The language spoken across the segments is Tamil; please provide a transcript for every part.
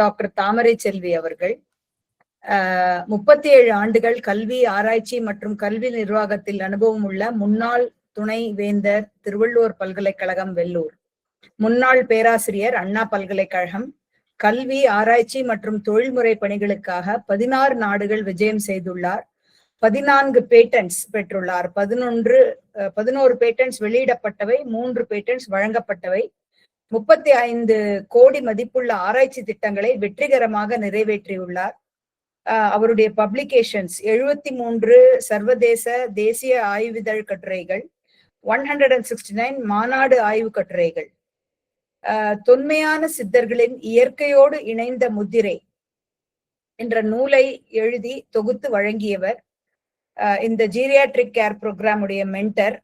டாக்டர் தாமரை செல்வி அவர்கள். முப்பத்தி ஏழு ஆண்டுகள் கல்வி ஆராய்ச்சி மற்றும் கல்வி நிர்வாகத்தில் அனுபவம் உள்ள முன்னாள் துணை வேந்தர் திருவள்ளுவர் பல்கலைக்கழகம் வெள்ளூர். முன்னாள் பேராசிரியர் அண்ணா பல்கலைக்கழகம். கல்வி ஆராய்ச்சி மற்றும் தொழில்முறை பணிகளுக்காக பதினாறு நாடுகள் விஜயம் செய்துள்ளார். பதினான்கு பேட்டன்ஸ் பெற்றுள்ளார். பதினொன்று பதினோரு பேட்டன்ஸ் வெளியிடப்பட்டவை மூன்று பேட்டன்ஸ் வழங்கப்பட்டவை. முப்பத்தி ஐந்து கோடி மதிப்புள்ள ஆராய்ச்சி திட்டங்களை வெற்றிகரமாக நிறைவேற்றியுள்ளார். அவருடைய பப்ளிகேஷன்ஸ் எழுபத்தி மூன்று சர்வதேச தேசிய ஆய்விதழ் கட்டுரைகள் one hundred and sixty nine மாநாடு ஆய்வு கட்டுரைகள். தொன்மையான சித்தர்களின் இயற்கையோடு இணைந்த முத்திரை என்ற நூலை எழுதி தொகுத்து வழங்கியவர். இந்த ஜீரியாட்ரிக் கேர் ப்ரோக்ராம் உடைய மென்டர்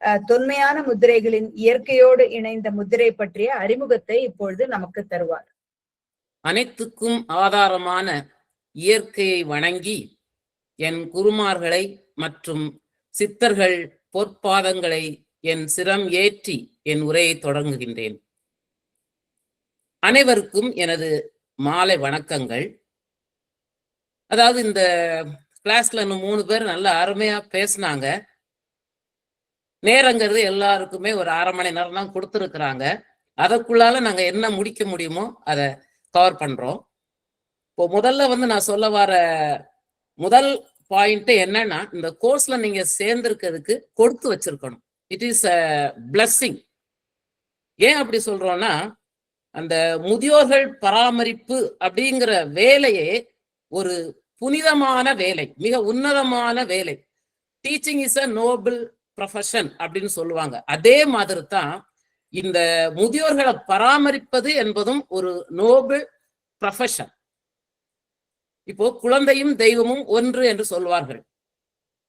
தொன்மையான முத்திரைகளின் இயற்கையோடு இணைந்த முத்திரை பற்றிய அறிமுகத்தை இப்பொழுது நமக்கு தருவார். அனைத்துக்கும் ஆதாரமான இயற்கையை வணங்கி என் குருமார்களை மற்றும் சித்தர்கள் பொற்பாதங்களை என் சிரம் ஏற்றி என் உரையை தொடங்குகின்றேன். அனைவருக்கும் எனது மாலை வணக்கங்கள். அதாவது இந்த கிளாஸ்ல இன்னும் மூணு பேர் நல்லா அருமையா பேசினாங்க. நேரங்கிறது எல்லாருக்குமே ஒரு அரை மணி நேரம் தான் கொடுத்துருக்குறாங்க. அதற்குள்ளால நாங்க என்ன முடிக்க முடியுமோ அதை கவர் பண்றோம். இப்போ முதல்ல வந்து நான் சொல்ல வர முதல் பாயிண்ட் என்னன்னா இந்த கோர்ஸ்ல நீங்க சேர்ந்திருக்கிறதுக்கு கொடுத்து வச்சிருக்கணும். இட் இஸ் அ பிளஸ்ஸிங் ஏன் அப்படி சொல்றோம்னா அந்த முதியோர்கள் பராமரிப்பு அப்படிங்கிற வேலையே ஒரு புனிதமான வேலை மிக உன்னதமான வேலை. Teaching is a noble profession அப்படின்னு சொல்லுவாங்க. அதே மாதிரி தான் இந்த முதியோர்களை பராமரிப்பது என்பதும் ஒரு நோபல் ப்ரொஃபஷன் இப்போ குழந்தையும் தெய்வமும் ஒன்று என்று சொல்வார்கள்.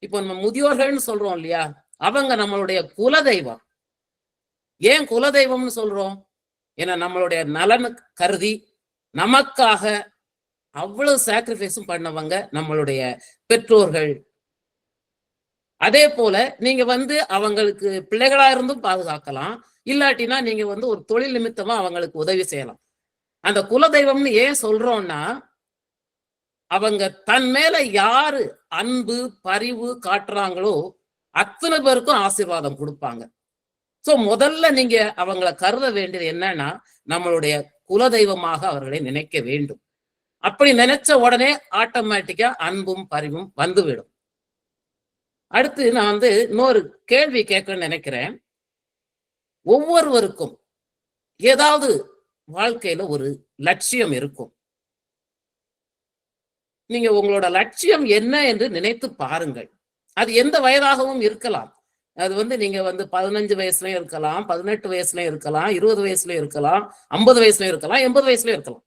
இப்போ நம்ம முதியோர்கள்னு சொல்றோம் இல்லையா? அவங்க நம்மளுடைய குல தெய்வம் ஏன் குல தெய்வம்னு சொல்றோம்? ஏன்னா நம்மளுடைய நலனு கருதி நமக்காக அவ்வளவு சாக்ரிஃபைஸும் பண்ணவங்க நம்மளுடைய பெற்றோர்கள் அதே போல நீங்க வந்து அவங்களுக்கு பிள்ளைகளா இருந்தும் பாதுகாக்கலாம். இல்லாட்டினா நீங்க வந்து ஒரு தொழில் நிமித்தமா அவங்களுக்கு உதவி செய்யலாம். அந்த குலதெய்வம்னு ஏன் சொல்றோம்னா அவங்க தன் மேல யாரு அன்பு பரிவு காட்டுறாங்களோ அத்தனை பேருக்கும் ஆசீர்வாதம் கொடுப்பாங்க. சோ முதல்ல நீங்க அவங்கள கருத வேண்டியது என்னன்னா நம்மளுடைய குலதெய்வமாக அவர்களை நினைக்க வேண்டும். அப்படி நினைச்ச உடனே ஆட்டோமேட்டிக்கா அன்பும் பரிவும் வந்துவிடும். அடுத்து நான் வந்து இன்னொரு கேள்வி கேட்கணும்னு நினைக்கிறேன். ஒவ்வொருவருக்கும் ஏதாவது வாழ்க்கையில ஒரு லட்சியம் இருக்கும். நீங்க உங்களோட லட்சியம் என்ன என்று நினைத்து பாருங்கள். அது எந்த வயதாகவும் இருக்கலாம். அது வந்து நீங்க வந்து பதினஞ்சு வயசுலயும் இருக்கலாம் பதினெட்டு வயசுலயும் இருக்கலாம் இருபது வயசுலயும் இருக்கலாம் ஐம்பது வயசுலயும் இருக்கலாம் எண்பது வயசுலயும் இருக்கலாம்.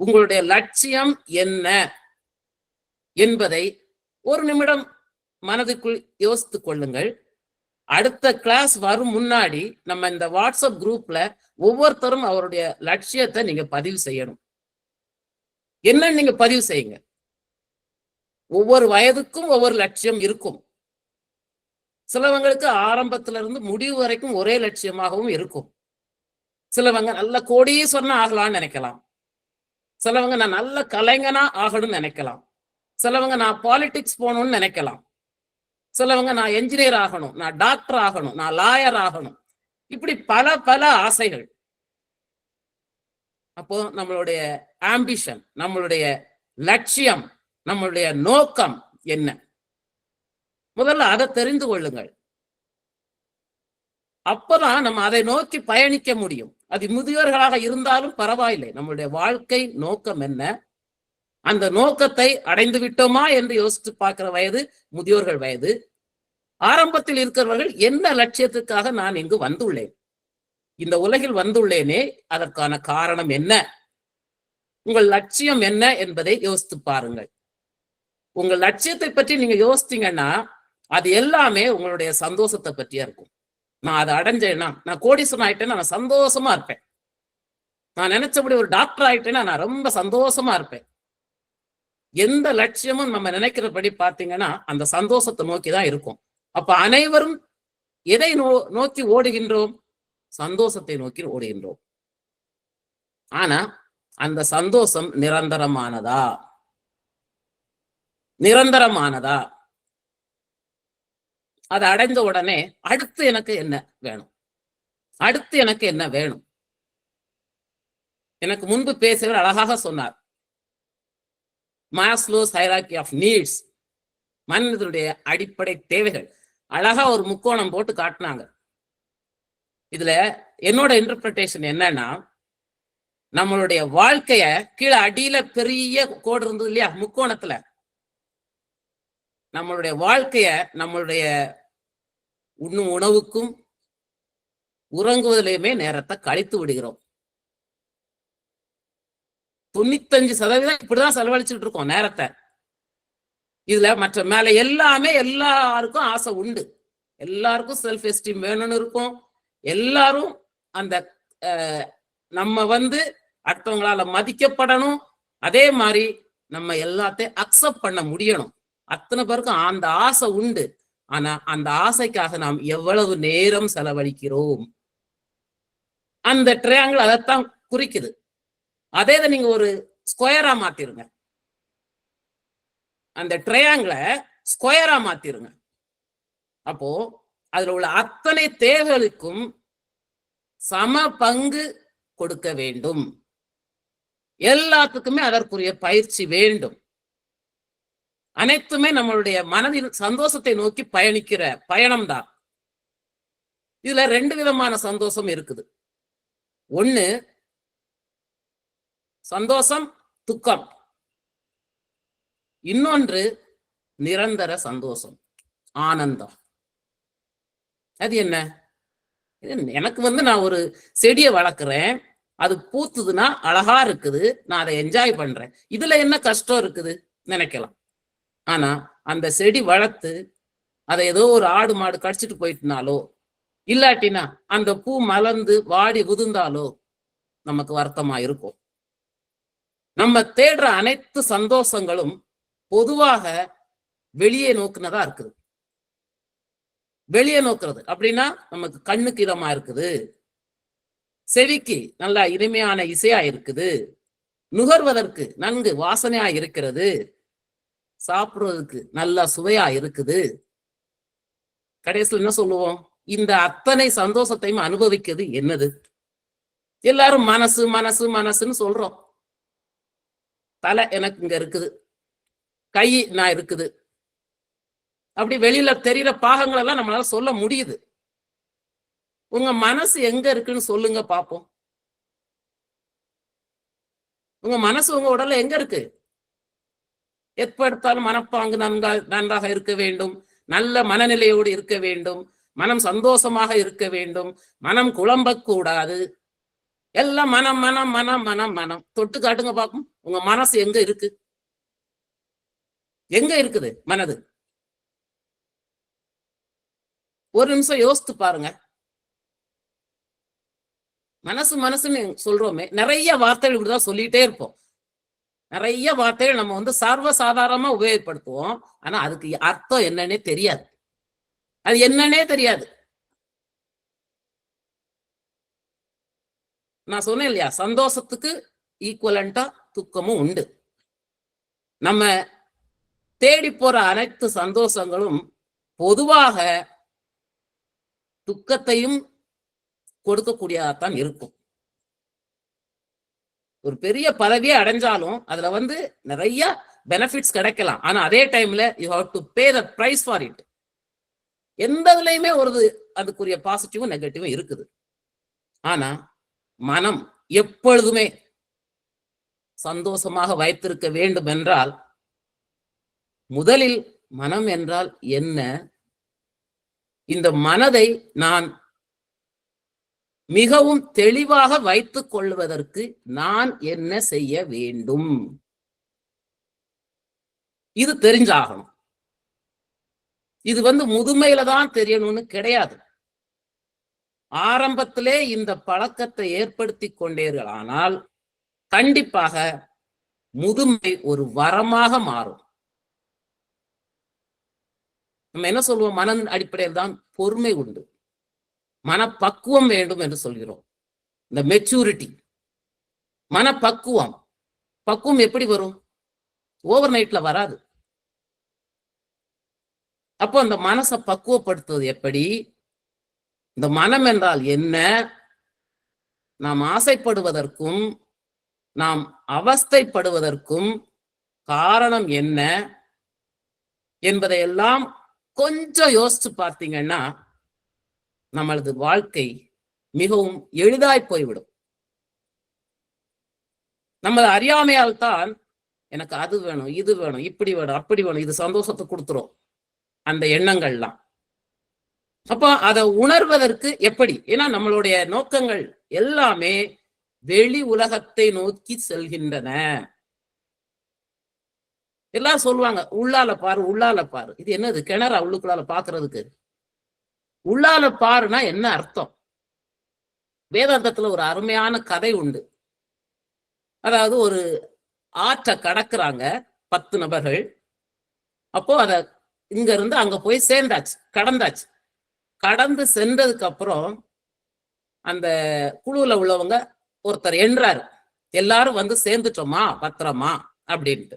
உங்களுடைய லட்சியம் என்ன என்பதை ஒரு நிமிடம் மனதுக்குள் யோசித்து கொள்ளுங்கள். அடுத்த கிளாஸ் வரும் முன்னாடி நம்ம இந்த வாட்ஸ்அப் குரூப்ல ஒவ்வொருத்தரும் அவருடைய லட்சியத்தை நீங்க பதிவு செய்யணும். என்ன நீங்க பதிவு செய்யுங்க? ஒவ்வொரு வயதுக்கும் ஒவ்வொரு லட்சியம் இருக்கும். சிலவங்களுக்கு ஆரம்பத்துல இருந்து முடிவு வரைக்கும் ஒரே லட்சியமாகவும் இருக்கும். சிலவங்க நல்ல கோடியே சொன்னா ஆகலாம்னு நினைக்கலாம். சிலவங்க நான் நல்ல கலைஞனா ஆகணும்னு நினைக்கலாம். சிலவங்க நான் பாலிடிக்ஸ் போகணும்னு நினைக்கலாம். சிலவங்க நான் என்ஜினியர் ஆகணும் நான் டாக்டர் ஆகணும் நான் லாயர் ஆகணும். இப்படி பல பல ஆசைகள். அப்போ நம்மளுடைய ஆம்பிஷன் நம்மளுடைய லட்சியம் நம்மளுடைய நோக்கம் என்ன? முதல்ல அதை தெரிந்து கொள்ளுங்கள். அப்பதான் நம்ம அதை நோக்கி பயணிக்க முடியும். அது முதியோர்களாக இருந்தாலும் பரவாயில்லை. நம்மளுடைய வாழ்க்கை நோக்கம் என்ன? அந்த நோக்கத்தை அடைந்து விட்டோமா என்று யோசித்து பார்க்கிற வயது முதியோர்கள் வயது. ஆரம்பத்தில் இருக்கிறவர்கள் என்ன லட்சியத்துக்காக நான் இங்கு வந்துள்ளேன்? இந்த உலகில் வந்துள்ளேனே அதற்கான காரணம் என்ன? உங்கள் லட்சியம் என்ன என்பதை யோசித்து பாருங்கள். உங்கள் லட்சியத்தை பற்றி நீங்க யோசித்தீங்கன்னா அது எல்லாமே உங்களுடைய சந்தோஷத்தை பற்றியா இருக்கும். நான் அதை அடைஞ்சேன்னா நான் கோடீஸ்வரன் ஆயிட்டேன்னா நான் சந்தோஷமா இருப்பேன். நான் நினைச்சபடி ஒரு டாக்டர் ஆயிட்டேன்னா நான் ரொம்ப சந்தோஷமா இருப்பேன். எந்த லட்சியமும் நம்ம நினைக்கிறபடி பார்த்தீங்கன்னா அந்த சந்தோஷத்தை நோக்கி தான் இருக்கும். அப்ப அனைவரும் எதை நோ நோக்கி ஓடுகின்றோம்? சந்தோஷத்தை நோக்கி ஓடுகின்றோம். ஆனா அந்த சந்தோஷம் நிரந்தரமானதா? நிரந்தரமானதா? அதை அடைந்த உடனே அடுத்து எனக்கு என்ன வேணும்? அடுத்து எனக்கு என்ன வேணும்? எனக்கு முன்பு பேசியவர் அழகாக சொன்னார். மாஸ்லோஸ் ஹைராக்கி ஆஃப் நீட்ஸ் மனிதனுடைய அடிப்படை தேவைகள். அழகா ஒரு முக்கோணம் போட்டு காட்டினாங்க. இதுல என்னோட இன்டர்பிரிட்டேஷன் என்னன்னா நம்மளுடைய வாழ்க்கைய கீழே அடியில பெரிய கோடு இருந்தது இல்லையா? முக்கோணத்துல. நம்மளுடைய வாழ்க்கைய நம்மளுடைய உண்ணும் உணவுக்கும் உறங்குவதிலையுமே நேரத்தை கழித்து விடுகிறோம். தொண்ணூத்தஞ்சு சதவீதம் இப்படிதான் செலவழிச்சுட்டு இருக்கோம் நேரத்தை. இதுல மற்ற மேல எல்லாமே எல்லாருக்கும் ஆசை உண்டு. எல்லாருக்கும் செல்ஃப் எஸ்டீம் வேணும்னு இருக்கும். எல்லாரும் அந்த நம்ம வந்து அடுத்தவங்களால மதிக்கப்படணும். அதே மாதிரி நம்ம எல்லாத்தையும் அக்செப்ட் பண்ண முடியணும். அத்தனை பேருக்கும் அந்த ஆசை உண்டு. ஆனா அந்த ஆசைக்காக நாம் எவ்வளவு நேரம் செலவழிக்கிறோம்? அந்த ட்ரையாங்கிள் அதைத்தான் குறிக்குது. அதே இதை நீங்க ஒரு ஸ்கொயரா மாத்திருங்க. அந்த ட்ரையாங்கிள ஸ்கொயரா மாத்திருங்க. அப்போ அதுல உள்ள அத்தனை தேவைகளுக்கும் சம பங்கு கொடுக்க வேண்டும். எல்லாத்துக்குமே அதற்குரிய பயிற்சி வேண்டும். அனைத்துமே நம்மளுடைய மனதின் சந்தோஷத்தை நோக்கி பயணிக்கிற பயணம்தான். இதுல ரெண்டு விதமான சந்தோஷம் இருக்குது. ஒண்ணு சந்தோஷம் துக்கம். இன்னொன்று நிரந்தர சந்தோஷம் ஆனந்தம். அது என்ன? எனக்கு வந்து நான் ஒரு செடியை வளர்க்குறேன் அது பூத்துதுன்னா அழகா இருக்குது நான் அதை என்ஜாய் பண்றேன். இதுல என்ன கஷ்டம் இருக்குது? நினைக்கலாம். ஆனா அந்த செடி வளர்த்து அதை ஏதோ ஒரு ஆடு மாடு கடிச்சிட்டு போயிட்டுனாலோ இல்லாட்டினா அந்த பூ மலர்ந்து வாடி உதிர்ந்தாலோ நமக்கு வருத்தமா இருக்கும். நம்ம தேடுற அனைத்து சந்தோஷங்களும் பொதுவாக வெளியே நோக்குனதா இருக்குது. வெளியே நோக்குறது. அப்படின்னா நமக்கு கண்ணுக்கு இதமா இருக்குது. செவிக்கு நல்லா இனிமையான இசையா இருக்குது. நுகர்வதற்கு நன்கு வாசனையா இருக்கிறது. சாப்பிடுறதுக்கு நல்லா சுவையா இருக்குது. கடைசியில் என்ன சொல்லுவோம்? இந்த அத்தனை சந்தோஷத்தையும் அனுபவிக்கிறது என்னது? எல்லாரும் மனசு மனசு மனசுன்னு சொல்றோம். தலை எனக்கு இங்க இருக்குது. கை நான் இருக்குது. அப்படி வெளியில தெரியிற பாகங்கள் எல்லாம் நம்மளால சொல்ல முடியுது. உங்க மனசு எங்க இருக்குன்னு சொல்லுங்க பாப்போம். உங்க மனசு உங்க உடல்ல எங்க இருக்கு? எப்ப எடுத்தாலும் மனப்பாங்கு நன்கா நன்றாக இருக்க வேண்டும். நல்ல மனநிலையோடு இருக்க வேண்டும். மனம் சந்தோஷமாக இருக்க வேண்டும். மனம் குழம்ப கூடாது எல்லாம் மனம் மனம் மனம் மனம் மனம். தொட்டு காட்டுங்க பாக்கும் உங்க மனசு எங்க இருக்கு? எங்க இருக்குது மனது? ஒரு நிமிஷம் யோசித்து பாருங்க. மனசு மனசுன்னு சொல்றோமே. நிறைய வார்த்தைகள் இப்படிதான் சொல்லிட்டே இருப்போம். நிறைய வார்த்தைகள் நம்ம வந்து சர்வசாதாரணமா உபயோகப்படுத்துவோம். ஆனா அதுக்கு அர்த்தம் என்னன்னே தெரியாது. அது என்னன்னே தெரியாது. நான் சொன்னேன் இல்லையா? சந்தோஷத்துக்கு ஈக்குவலண்டா துக்கமும் உண்டு. நம்ம தேடி போற அனைத்து சந்தோஷங்களும் பொதுவாக துக்கத்தையும் கொடுக்கக்கூடியதாத்தான் இருக்கும். ஒரு பெரிய பதவியே அடைஞ்சாலும் அதுல வந்து நிறைய பெனிஃபிட்ஸ் கிடைக்கலாம். ஆனா அதே டைம்ல you have to pay the price for it எந்த இதுலயுமே ஒரு அதுக்குரிய பாசிட்டிவும் நெகட்டிவும் இருக்குது. ஆனா மனம் எப்பொழுதுமே சந்தோஷமாக வைத்திருக்க வேண்டும் என்றால் முதலில் மனம் என்றால் என்ன? இந்த மனதை நான் மிகவும் தெளிவாக வைத்துக் கொள்வதற்கு நான் என்ன செய்ய வேண்டும்? இது தெரிஞ்சாகணும். இது வந்து முதுமையில தான் தெரியணும்னு கிடையாது. ஆரம்பத்திலே இந்த பழக்கத்தை ஏற்படுத்தி கொண்டீர்களானால் கண்டிப்பாக முதுமை ஒரு வரமாக மாறும். நம்ம என்ன சொல்லுவோம் மன அடிப்படையில் தான் பொறுமை உண்டு. மனப்பக்குவம் வேண்டும் என்று சொல்கிறோம். இந்த மெச்சூரிட்டி மனப்பக்குவம். பக்குவம் எப்படி வரும்? ஓவர் நைட்ல வராது. அப்போ அந்த மனசை பக்குவப்படுத்துவது எப்படி? இந்த மனம் என்றால் என்ன? நாம் ஆசைப்படுவதற்கும் நாம் அவஸ்தைப்படுவதற்கும் காரணம் என்ன? என்பதையெல்லாம் கொஞ்சம் யோசிச்சு பார்த்தீங்கன்னா நம்மளது வாழ்க்கை மிகவும் எளிதாய் போய்விடும். நமது அறியாமையால் தான் எனக்கு அது வேணும் இது வேணும் இப்படி வேணும் அப்படி வேணும் இது சந்தோஷத்தை கொடுத்துரும். அந்த எண்ணங்கள்லாம். அப்போ அதை உணர்வதற்கு எப்படி? ஏன்னா நம்மளுடைய நோக்கங்கள் எல்லாமே வெளி உலகத்தை நோக்கி செல்கின்றன. எல்லாம் சொல்லுவாங்க உள்ளால பாரு உள்ளால பாரு. இது என்னது? கிணறா உள்ளுக்குள்ளால பாக்குறதுக்கு? உள்ளால பாருனா என்ன அர்த்தம்? வேதாந்தத்துல ஒரு அருமையான கதை உண்டு. அதாவது ஒரு ஆற்றை கடக்குறாங்க பத்து நபர்கள். அப்போ அத இங்க இருந்து அங்க போய் சேர்ந்தாச்சு கடந்தாச்சு. கடந்து சென்றதுக்கு அப்புறம் அந்த குழுவில் உள்ளவங்க ஒருத்தர் என்றாரு. எல்லாரும் வந்து சேர்ந்துட்டோமா பத்திரமா? அப்படின்ட்டு.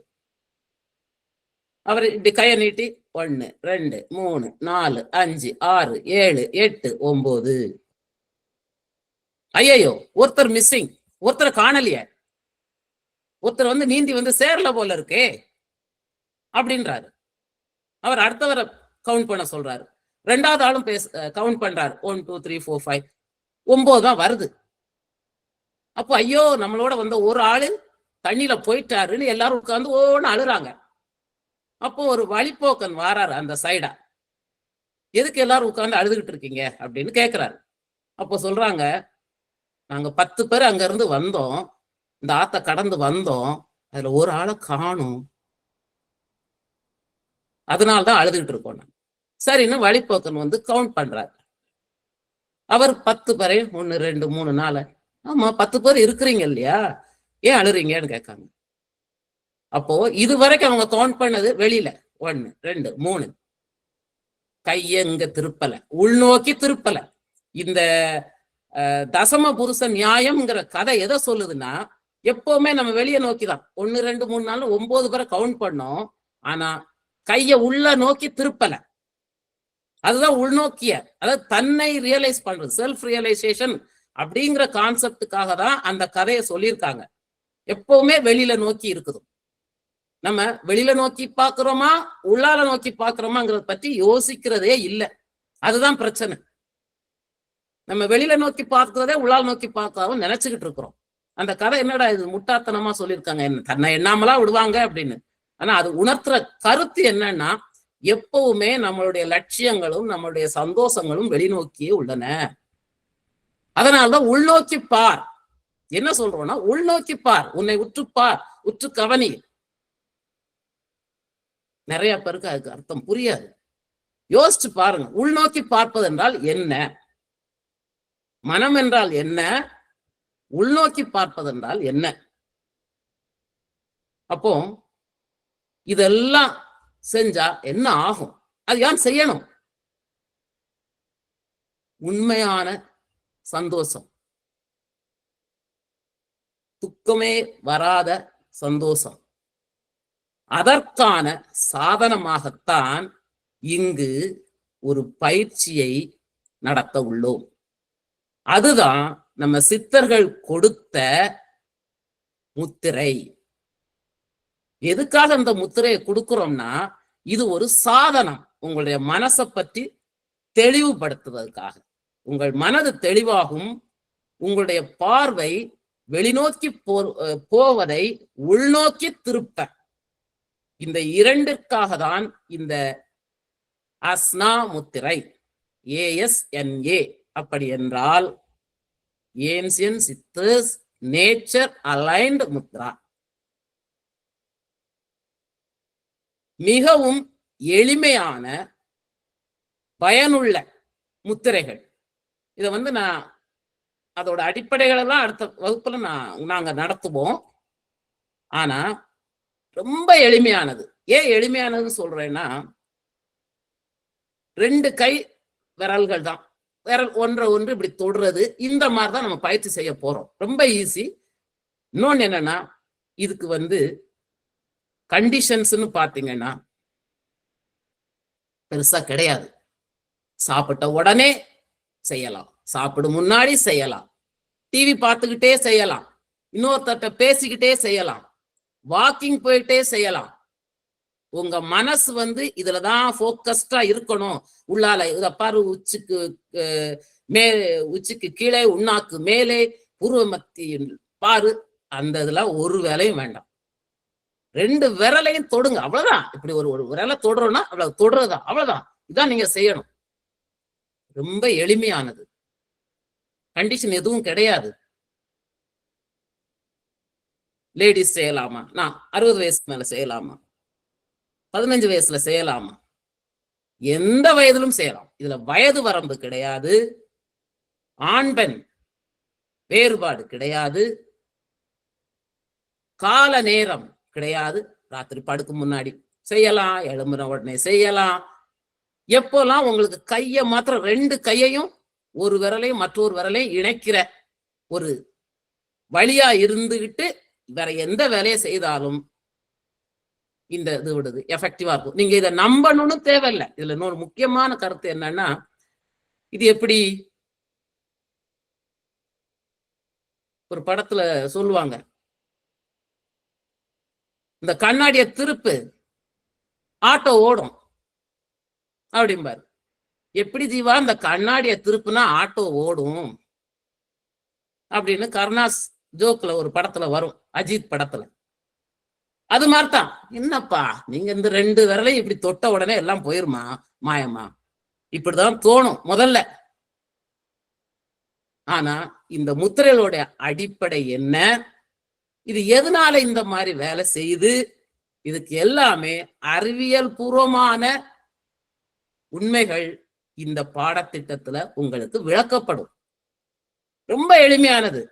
அவர் இப்படி கையை நீட்டி ஒன்னு ரெண்டு மூணு நாலு அஞ்சு ஆறு ஏழு எட்டு ஒன்பது ஐயையோ ஒருத்தர் மிஸ்ஸிங் ஒருத்தரை காணலையே. ஒருத்தர் வந்து நீந்தி வந்து சேரல போல இருக்கே அப்படின்றாரு. அவர் அடுத்தவரை கவுண்ட் பண்ண சொல்றாரு. ரெண்டாவது ஆளும் பேச கவுண்ட் பண்றாரு. One two three four five ஒன்பது தான் வருது. அப்போ ஐயோ நம்மளோட வந்த ஒரு ஆளு தண்ணியில போயிட்டாருன்னு எல்லாரும் உட்காந்து ஓன்னு அழுறாங்க. அப்போ ஒரு வழிப்போக்கன் வாராரு அந்த சைடா எதுக்கு எல்லாரும் உட்காந்து அழுதுகிட்டு இருக்கீங்க? அப்படின்னு கேட்குறாரு அப்போ சொல்றாங்க நாங்க பத்து பேர் அங்க இருந்து வந்தோம். இந்த ஆத்த கடந்து வந்தோம். அதுல ஒரு ஆளை காணும். அதனால்தான் அழுதுகிட்டு இருக்கோம் நாங்க. சரின்னு வழிபோக்கன் வந்து கவுண்ட் பண்றாரு. அவர் பத்து பேரை ஒன்னு ரெண்டு மூணு நாலு. ஆமா பத்து பேர் இருக்கிறீங்க இல்லையா? ஏன் அழுறீங்கன்னு கேட்காங்க அப்போ இது வரைக்கும் அவங்க கவுண்ட் பண்ணது வெளியில. ஒன்னு ரெண்டு மூணு. கைய இங்க திருப்பல. உள்நோக்கி திருப்பல. இந்த தசம புருஷ நியாயம்ங்கிற கதை எதை சொல்லுதுன்னா எப்பவுமே நம்ம வெளியே நோக்கி தான் ஒன்னு ரெண்டு மூணு நாள் ஒன்பது பேரை கவுண்ட் பண்ணோம். ஆனா கைய உள்ள நோக்கி திருப்பல. அதுதான் உள்நோக்கிய அதாவது தன்னை ரியலைஸ் பண்றது செல்ஃப் ரியலைசேஷன் அப்படிங்கிற கான்செப்டுக்காக தான் அந்த கதையை சொல்லியிருக்காங்க. எப்பவுமே வெளியில நோக்கி இருக்குது நம்ம வெளியில நோக்கி பாக்குறோமா உள்ளால நோக்கி பாக்குறோமாங்கிறத பத்தி யோசிக்கிறதே இல்லை. அதுதான் பிரச்சனை. நம்ம வெளியில நோக்கி பார்க்கிறதே உள்ளால் நோக்கி பார்க்காம நினைச்சுக்கிட்டு இருக்கிறோம். அந்த கதை என்னடா இது முட்டாத்தனமா சொல்லியிருக்காங்க. என்ன தன்னை எண்ணாமலா விடுவாங்க அப்படின்னு. ஆனா அது உணர்த்துற கருத்து என்னன்னா எப்பவுமே நம்மளுடைய லட்சியங்களும் நம்மளுடைய சந்தோஷங்களும் வெளிநோக்கியே உள்ளன. அதனால்தான் உள்நோக்கி பார். என்ன சொல்றோம்னா உள்நோக்கி பார். உன்னை உற்று பார். உற்று கவனி நிறைய பேருக்கு அதுக்கு அர்த்தம் புரியாது. யோசிச்சு பாருங்க. உள்நோக்கி பார்ப்பது என்றால் என்ன? மனம் என்றால் என்ன? உள்நோக்கி பார்ப்பது என்றால் என்ன? அப்போ இதெல்லாம் செஞ்சா என்ன ஆகும்? அது யார் செய்யணும்? உண்மையான சந்தோஷம். துக்கமே வராத சந்தோஷம். அதற்கான சாதனமாகத்தான் இங்கு ஒரு பயிற்சியை நடத்த உள்ளோம். அதுதான் நம்ம சித்தர்கள் கொடுத்த முத்திரை. எதுக்காக அந்த முத்திரையை கொடுக்குறோம்னா இது ஒரு சாதனம். உங்களுடைய மனசை பற்றி தெளிவுபடுத்துவதற்காக. உங்கள் மனது தெளிவாகும் உங்களுடைய பார்வை வெளிநோக்கி போ போவதை உள்நோக்கி திருப்ப இந்த இரண்டிற்காக தான் இந்த அஸ்னா முத்திரை. ஏஎஸ்என்ஏ அப்படி என்றால் ancient Siddhars nature aligned mudra மிகவும் எளிமையான பயனுள்ள முத்திரைகள். இதை வந்து நான் அதோட அடிப்படைகளெல்லாம் அடுத்த வகுப்புல நான் நாங்க நடத்துவோம். ஆனா ரொம்ப எளிமையானது. ஏன் எளிமையானதுன்னு சொல்றேன்னா ரெண்டு கை விரல்கள் தான். விரல் ஒன்றை ஒன்று இப்படி தொடுறது இந்த மாதிரி தான் நம்ம பயிற்சி செய்ய போறோம். ரொம்ப ஈஸி இன்னொன்னு என்னன்னா இதுக்கு வந்து கண்டிஷன்ஸ்னு பார்த்தீங்கன்னா பெருசா கிடையாது. சாப்பிட்ட உடனே செய்யலாம். சாப்பிடும் முன்னாடி செய்யலாம். டிவி பார்த்துக்கிட்டே செய்யலாம். இன்னொருத்தட்ட பேசிக்கிட்டே செய்யலாம். வாக்கிங் போயிட்டே செய்யலாம். உங்க மனசு வந்து இதுலதான் போக்கஸ்டா இருக்கணும். உள்ளால இத பாரு உச்சிக்கு மே உச்சிக்கு கீழே உண்ணாக்கு மேலே பூர்வமத்தியின் பாரு. அந்த இதெல்லாம் ஒரு வேலையும் வேண்டாம். ரெண்டு விரலையும் தொடுங்க. அவ்வளவுதான். இப்படி ஒரு ஒரு விரலை தொடுறோம்னா அவ்வளவு தொடுறதுதான் அவ்வளவுதான். இதான் நீங்க செய்யணும். ரொம்ப எளிமையானது. கண்டிஷன் எதுவும் கிடையாது. லேடிஸ் செய்யலாமா? நான் அறுபது வயசு மேல செய்யலாமா? பதினஞ்சு வயசுல செய்யலாமா? எந்த வயதிலும் செய்யலாம். இதுல வயது வரம்பு கிடையாது. ஆண் பெண் வேறுபாடு கிடையாது. கால நேரம் கிடையாது. ராத்திரி படுக்கும் முன்னாடி செய்யலாம் எழும்புன உடனே செய்யலாம். எப்போல்லாம் உங்களுக்கு கைய மாத்திரம் ரெண்டு கையையும் ஒரு விரலையும் மற்றொரு விரலையும் இணைக்கிற ஒரு வழியா இருந்துகிட்டு வேற எந்த வேலையை செய்தாலும் இந்த இது விடுது எஃபெக்டிவா இருக்கும். நீங்க இதை நம்பணும்னு தேவையில்லை. இதுல இன்னொரு முக்கியமான கருத்து என்னன்னா இது எப்படி? ஒரு படத்துல சொல்லுவாங்க இந்த கண்ணாடிய திருப்பு. ஆட்டோ ஓடும். அப்படிம்பாரு. எப்படி ஜீவா இந்த கண்ணாடிய திருப்புனா ஆட்டோ ஓடும்? அப்படின்னு கருணாஸ் ஜோக்ல ஒரு படத்துல வரும். அஜித் படத்துல. அது மாதிரிதான். என்னப்பா நீங்க இந்த ரெண்டு விரலையும் இப்படி தொட்ட உடனே எல்லாம் போயிருமா? மாயமா இப்படிதான் தோணும் முதல்ல. ஆனா இந்த முத்திரைகளுடைய அடிப்படை என்ன? இது எதனால இந்த மாதிரி வேலை செய்யுது? இதுக்கு எல்லாமே அறிவியல் பூர்வமான உண்மைகள் இந்த பாடத்திட்டத்துல உங்களுக்கு விளக்கப்படும். ரொம்ப எளிமையானது.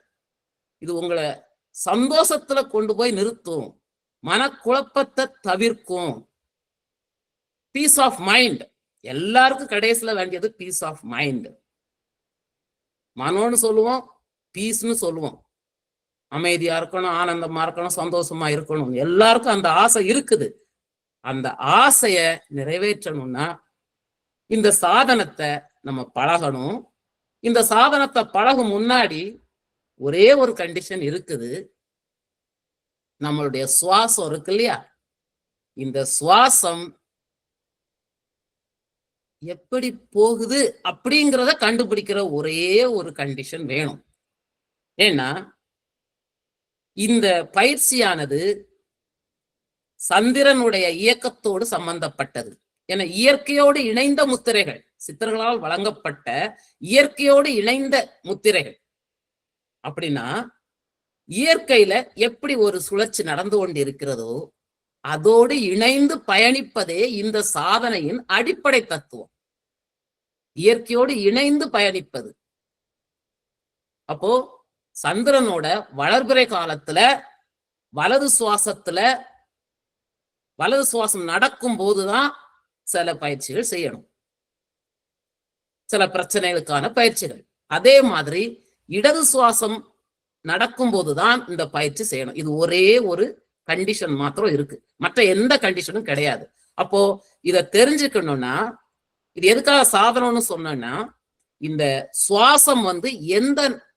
இது உங்களை சந்தோஷத்துல கொண்டு போய் நிறுத்தும். மனக்குழப்பத்தை தவிர்க்கும். பீஸ் ஆஃப் மைண்ட் எல்லாருக்கும் கடைசியில வேண்டியது பீஸ் ஆஃப் மைண்ட் மனோன்னு சொல்லுவோம் பீஸ்னு சொல்லுவோம். அமைதியா இருக்கணும் ஆனந்தமா இருக்கணும் சந்தோஷமா இருக்கணும். எல்லாருக்கும் அந்த ஆசை இருக்குது. அந்த ஆசைய நிறைவேற்றணும்னா இந்த சாதனத்தை நம்ம பழகணும். இந்த சாதனத்தை பழகும் முன்னாடி ஒரே ஒரு கண்டிஷன் இருக்குது. நம்மளுடைய சுவாசம் இருக்கு இல்லையா? இந்த சுவாசம் எப்படி போகுது அப்படிங்கிறத கண்டுபிடிக்கிற ஒரே ஒரு கண்டிஷன் வேணும். ஏன்னா இந்த பயிற்சியானது சந்திரனுடைய இயக்கத்தோடு சம்பந்தப்பட்டது. என இயற்கையோடு இணைந்த முத்திரைகள் சித்தர்களால் வழங்கப்பட்ட இயற்கையோடு இணைந்த முத்திரைகள். அப்படின்னா இயற்கையில எப்படி ஒரு சுழற்சி நடந்து கொண்டு இருக்கிறதோ அதோடு இணைந்து பயணிப்பதே இந்த சாதனையின் அடிப்படை தத்துவம். இயற்கையோடு இணைந்து பயணிப்பது. அப்போ சந்திரனோட வளர்பிறை காலத்துல வலது சுவாசத்துல வலது சுவாசம் நடக்கும் போதுதான் சில பயிற்சிகள் செய்யணும். சில பிரச்சனைகளுக்கான பயிற்சிகள். அதே மாதிரி இடது சுவாசம் நடக்கும் போதுதான் இந்த பயிற்சி செய்யணும். இது ஒரே ஒரு கண்டிஷன் மாத்திரம் இருக்கு. மற்ற எந்த கண்டிஷனும் கிடையாது. அப்போ இத தெரிஞ்சுக்கணும்னா இது எதுக்காக சாதனம்னு சொன்னோம்னா இந்த சுவாசம் வந்து எந்த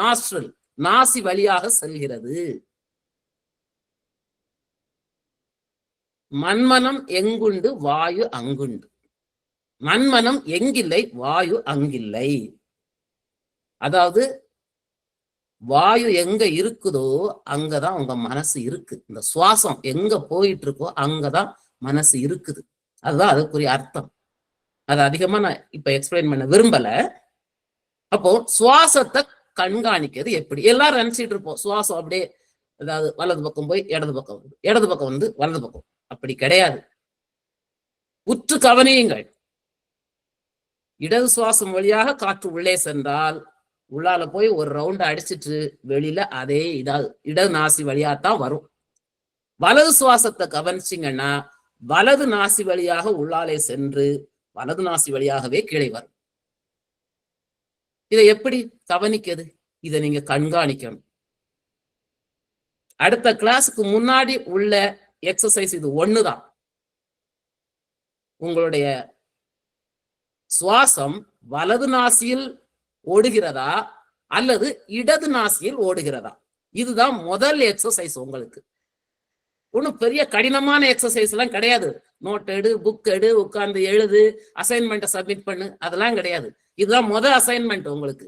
நாஸ்ட்ரல் நாசி வழியாக செல்கிறது. மண்மனம் எங்குண்டு வாயு அங்குண்டு. மண்மனம் எங்கில்லை வாயு அங்கில்லை. அதாவது வாயு எங்க இருக்குதோ அங்கதான் உங்க மனசு இருக்கு. இந்த சுவாசம் எங்க போயிட்டு இருக்கோ அங்கதான் மனசு இருக்குது. அதுதான் அதுக்குரிய அர்த்தம். அது அதிகமா நான் இப்ப எக்ஸ்பிளைன் பண்ண விரும்பல. அப்போ சுவாசத்தை கண்காணிக்கிறது எப்படி? எல்லாரும் நினைச்சிட்டு இருப்போம். சுவாசம் அப்படியே அதாவது வலது பக்கம் போய் இடது பக்கம் வந்து இடது பக்கம் வந்து வலது பக்கம். அப்படி கிடையாது. உற்று கவனியுங்கள். இடது சுவாசம் வழியாக காற்று உள்ளே சென்றால் உள்ளால போய் ஒரு ரவுண்ட் அடிச்சிட்டு வெளியில அதே இதா இடது நாசி வழியா தான் வரும். வலது சுவாசத்தை கவனிச்சிங்கன்னா வலது நாசி வழியாக உள்ளாலே சென்று வலது நாசி வழியாகவே கீழே வரும். இதை எப்படி கவனிக்கிறது? இதை நீங்க கண்காணிக்கணும். அடுத்த கிளாஸுக்கு முன்னாடி உள்ள எக்ஸசைஸ் இது ஒண்ணுதான். உங்களுடைய சுவாசம் வலது நாசியில் ஓடுகிறதா? அல்லது இடது நாசியில் ஓடுகிறதா? இதுதான் முதல் எக்ஸசைஸ் உங்களுக்கு. ஒன்றும் பெரிய கடினமான எக்ஸசைஸ் எல்லாம் கிடையாது. நோட் எடு புக் எடு உட்கார்ந்து எழுது அசைன்மெண்ட்டை சப்மிட் பண்ணு அதெல்லாம் கிடையாது. இதுதான் முதல் அசைன்மெண்ட் உங்களுக்கு.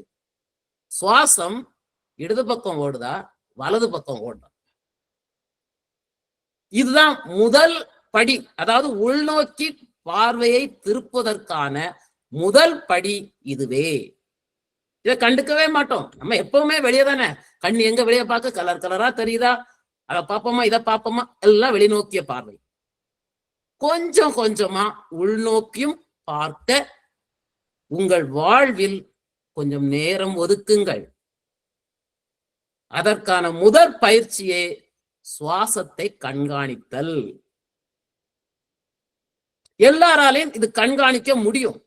சுவாசம் இடது பக்கம் ஓடுதா? வலது பக்கம் ஓடுதா இதுதான் முதல் படி. அதாவது உள்நோக்கி பார்வையை திருப்புவதற்கான முதல் படி இதுவே. இதை கண்டுக்கவே மாட்டோம். நம்ம எப்பவுமே வெளியே தானே? கண் எங்க வெளியே பார்க்க? கலர் கலரா தெரியுதா? அதை பார்ப்போமா? இதை பார்ப்போமா? எல்லாம் வெளிநோக்கிய பார்வை. கொஞ்சம் கொஞ்சமா உள்நோக்கியும் பார்க்க உங்கள் வாழ்வில் கொஞ்சம் நேரம் ஒதுக்குங்கள். அதற்கான முதற் பயிற்சியே சுவாசத்தை கண்காணித்தல். எல்லாராலையும் இது கண்காணிக்க முடியும்.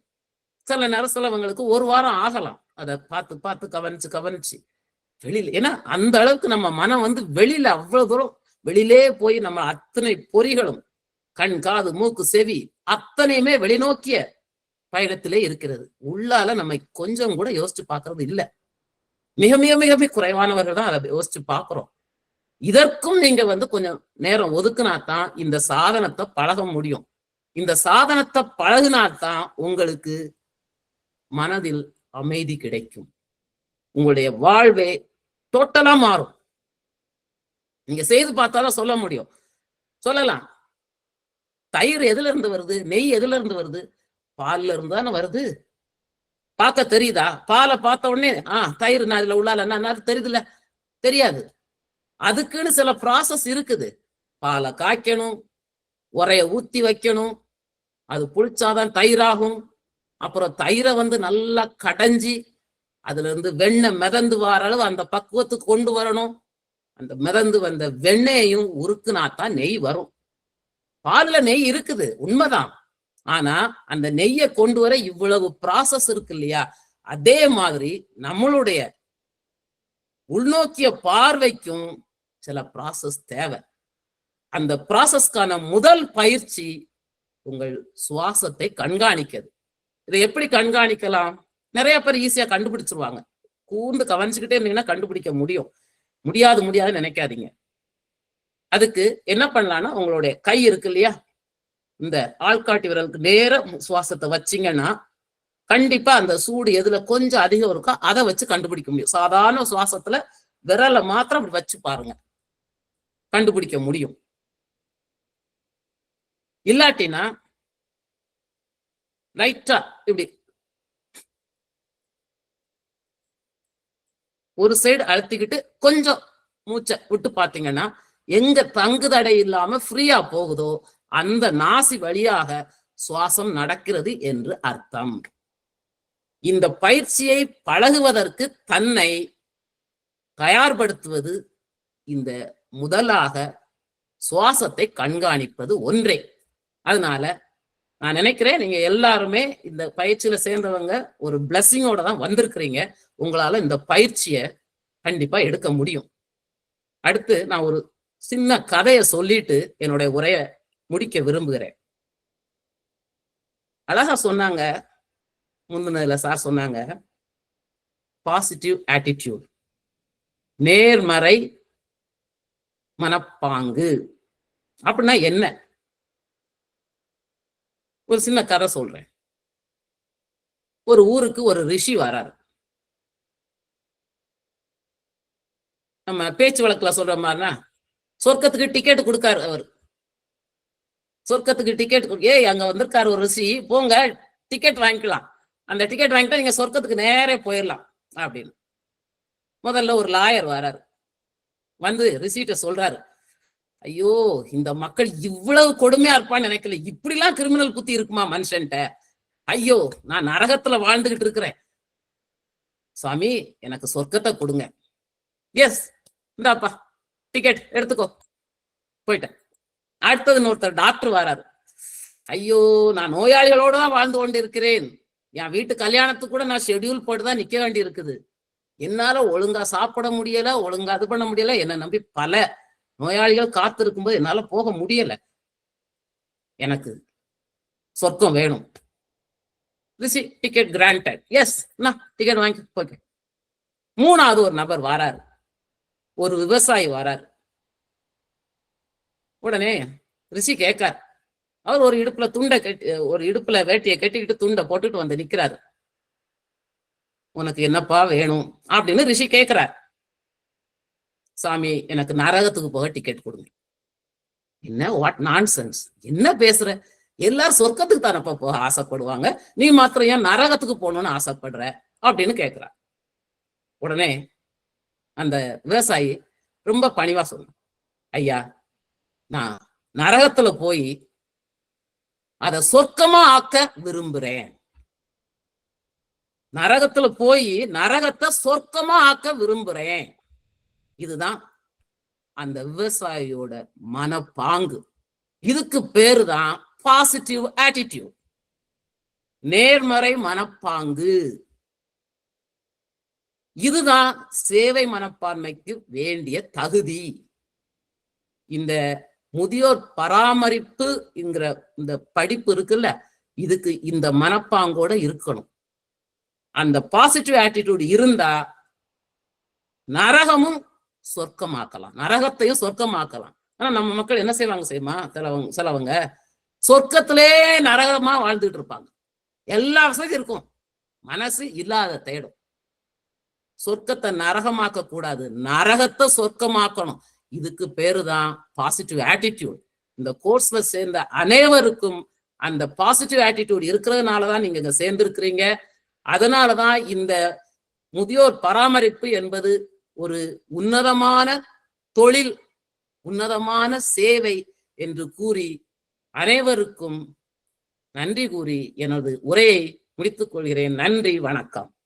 சில நேரம் சிலவங்களுக்கு ஒரு வாரம் ஆகலாம். அதை பார்த்து பார்த்து கவனிச்சு கவனிச்சு. வெளியில ஏன்னா அந்த அளவுக்கு நம்ம மனம் வந்து வெளியில அவ்வளவு தூரம் வெளியிலே போய் நம்ம அத்தனை பொறிகளும் கண் காது மூக்கு செவி அத்தனையுமே வெளிநோக்கிய பயணத்திலே இருக்கிறது. உள்ளால நம்ம கொஞ்சம் கூட யோசிச்சு பார்க்கறது இல்ல. மிக மிக மிக மிக குறைவானவர்கள் தான் அதை யோசிச்சு பார்க்கிறோம். இதற்கும் நீங்க வந்து கொஞ்சம் நேரம் ஒதுக்குனா தான் இந்த சாதனத்தை பழக முடியும். இந்த சாதனத்தை பழகுனாதான் உங்களுக்கு மனதில் அமைதி கிடைக்கும். உங்களுடைய வாழ்வே டோட்டலா மாறும். நீங்க செய்து பார்த்தாலும் சொல்ல முடியும். சொல்லலாம். தயிர் எதுல இருந்து வருது? நெய் எதுல இருந்து வருது? பால்ல இருந்தானே வருது? பார்க்க தெரியுதா? பாலை பார்த்த உடனே ஆ தயிர் நான் இதுல உள்ளால என்ன தெரியுதுல்ல? தெரியாது. அதுக்குன்னு சில ப்ராசஸ் இருக்குது. பாலை காய்க்கணும் உரைய ஊத்தி வைக்கணும் அது புளிச்சாதான் தயிராகும். அப்புறம் தயிரை வந்து நல்லா கடைஞ்சி அதுல இருந்து வெண்ணெய் மிதந்து வர அளவு அந்த பக்குவத்துக்கு கொண்டு வரணும். அந்த மிதந்து வந்த வெண்ணெயையும் உருக்குனாத்தான் நெய் வரும். பாலில் நெய் இருக்குது உண்மைதான். ஆனா அந்த நெய்யை கொண்டு வர இவ்வளவு ப்ராசஸ் இருக்கு இல்லையா? அதே மாதிரி நம்மளுடைய உள்நோக்கிய பார்வைக்கும் சில ப்ராசஸ் தேவை. அந்த ப்ராசஸ்க்கான முதல் பயிற்சி உங்கள் சுவாசத்தை கண்காணிக்கிறது. இதை எப்படி கண்காணிக்கலாம்? நிறைய பேர் ஈஸியா கண்டுபிடிச்சிருவாங்க. கூர்ந்து கவனிச்சுக்கிட்டே இருந்தீங்கன்னா கண்டுபிடிக்க முடியும். முடியாது முடியாதுன்னு நினைக்காதீங்க. அதுக்கு என்ன பண்ணலாம்னா உங்களுடைய கை இருக்கு இல்லையா? இந்த ஆள்காட்டி விரலுக்கு நேர சுவாசத்தை வச்சீங்கன்னா கண்டிப்பா அந்த சூடு எதுல கொஞ்சம் அதிகம் இருக்கோ அதை வச்சு கண்டுபிடிக்க முடியும். சாதாரண சுவாசத்துல விரலை மாத்திரம் அப்படி வச்சு பாருங்க. கண்டுபிடிக்க முடியும். இல்லாட்டினா லைட்டா இப்படி ஒரு சைடு அழுத்திக்கிட்டு கொஞ்சம் மூச்சை விட்டு பாத்தீங்கன்னா எங்க தங்கு தடை இல்லாம ஃப்ரீயா போகுதோ அந்த நாசி வழியாக சுவாசம் நடக்கிறது என்று அர்த்தம். இந்த பயிற்சியை பழகுவதற்கு தன்னை தயார்படுத்துவது இந்த முதலாக சுவாசத்தை கண்காணிப்பது ஒன்றே. அதனால நான் நினைக்கிறேன் நீங்க எல்லாருமே இந்த பயிற்சியில சேர்ந்தவங்க ஒரு பிளஸ்ஸிங்கோட தான் வந்திருக்கிறீங்க. உங்களால இந்த பயிற்சியை கண்டிப்பா எடுக்க முடியும். அடுத்து நான் ஒரு சின்ன கதையை சொல்லிட்டு என்னுடைய உரையை முடிக்க விரும்புகிறேன். அழகா சொன்னாங்க. முந்தினதுல சார் சொன்னாங்க. பாசிட்டிவ் ஆட்டிடியூட் நேர்மறை மனப்பாங்கு. அப்படின்னா என்ன? ஒரு சின்ன கதை சொல்றேன். ஒரு ஊருக்கு ஒரு ரிஷி வராரு. நம்ம பேச்சு வழக்குல சொல்ற மாதிரினா சொர்க்கத்துக்கு டிக்கெட் கொடுக்காரு அவர். சொர்க்கத்துக்கு டிக்கெட் ஏய் அங்க வந்திருக்காரு ஒரு ரிஷி. போங்க டிக்கெட் வாங்கிக்கலாம். அந்த டிக்கெட் வாங்கிட்டா நீங்க சொர்க்கத்துக்கு நேரே போயிடலாம் அப்படின்னு. முதல்ல ஒரு லாயர் வராரு. வந்து ரிசீட்ட சொல்றாரு. ஐயோ இந்த மக்கள் இவ்வளவு கொடுமையா இருப்பான்னு நினைக்கல. இப்படிலாம் கிரிமினல் புத்தி இருக்குமா மனுஷன்ட்ட? ஐயோ நான் நரகத்துல வாழ்ந்துகிட்டு இருக்கிறேன். சாமி எனக்கு சொர்க்கத்தை கொடுங்க. எஸ் இந்தாப்பா டிக்கெட் எடுத்துக்கோ. போயிட்டேன். அடுத்தது ஒருத்தர் டாக்டர் வராரு. ஐயோ நான் நோயாளிகளோட தான் வாழ்ந்து கொண்டு இருக்கிறேன் என் வீட்டு கல்யாணத்துக்கு கூட நான் ஷெடியூல் போட்டு தான் நிக்க வேண்டி இருக்குது என்னால ஒழுங்கா சாப்பிட முடியல ஒழுங்கா இது பண்ண முடியல என்னை நம்பி பல நோயாளிகள் காத்து இருக்கும்போது என்னால போக முடியல. எனக்கு சொர்க்கம் வேணும். ரிசி டிக்கெட் கிராண்டட் எஸ் நான் டிக்கெட் வாங்கி ஓகே மூணாவது ஒரு நபர் வராரு. ஒரு விவசாயி வராரு. உடனே ரிஷி கேட்கார் அவர் ஒரு இடுப்புல துண்டை கட்டி ஒரு இடுப்புல வேட்டியை கட்டிக்கிட்டு துண்டை போட்டுட்டு வந்து நிக்கிறாரு. உனக்கு என்னப்பா வேணும்? அப்படின்னு ரிஷி கேட்கிறார். சாமி எனக்கு நரகத்துக்கு போக டிக்கெட் கொடுங்க. என்ன வாட் நான் சென்ஸ் என்ன பேசுற? எல்லாரும் சொர்க்கத்துக்கு தானப்பா போக ஆசைப்படுவாங்க. நீ மாத்திரம் ஏன் நரகத்துக்கு போகணும்னு ஆசைப்படுற? அப்படின்னு கேட்கிறார். உடனே அந்த விவசாயி ரொம்ப பணிவா சொன்ன ஐயா நான் நரகத்துல போய் அத சொர்க்கமா ஆக்க விரும்புறேன். நரகத்துல போய் நரகத்தை சொர்க்கமா ஆக்க விரும்புறேன். இதுதான் அந்த விவசாயியோட மனப்பாங்கு. இதுக்கு பேரு தான் பாசிட்டிவ் ஆட்டிடியூட் நேர்மறை மனப்பாங்கு. இதுதான் சேவை மனப்பான்மைக்கு வேண்டிய தகுதி. இந்த முதியோர் பராமரிப்பு என்கிற இந்த படிப்பு இருக்குல்ல இதுக்கு இந்த மனப்பாங்கோட இருக்கணும். அந்த பாசிட்டிவ் ஆட்டிடியூட் இருந்தா நரகமும் சொர்க்கமாக்கலாம். நரகத்தையும் சொர்க்கமாக்கலாம். ஆனா நம்ம மக்கள் என்ன செய்வாங்க செய்யுமா சிலவங்க சிலவங்க சொர்க்கத்திலே நரகமா வாழ்ந்துட்டு இருப்பாங்க. எல்லா வசதியும் இருக்கும். மனசு இல்லாத தேடும். சொர்க்கத்தை நரகமாக்க கூடாது நரகத்தை சொர்க்கமாக்கணும். இதுக்கு பேரு தான் பாசிட்டிவ் ஆட்டிடியூட் இந்த கோர்ஸ்ல சேர்ந்த அனைவருக்கும் அந்த பாசிட்டிவ் ஆட்டிடியூட் இருக்கிறதுனாலதான் நீங்க இங்க சேர்ந்திருக்கிறீங்க. அதனாலதான் இந்த முதியோர் பராமரிப்பு என்பது ஒரு உன்னதமான தொழில் உன்னதமான சேவை என்று கூறி அனைவருக்கும் நன்றி கூறி எனது உரையை முடித்துக் கொள்கிறேன். நன்றி வணக்கம்.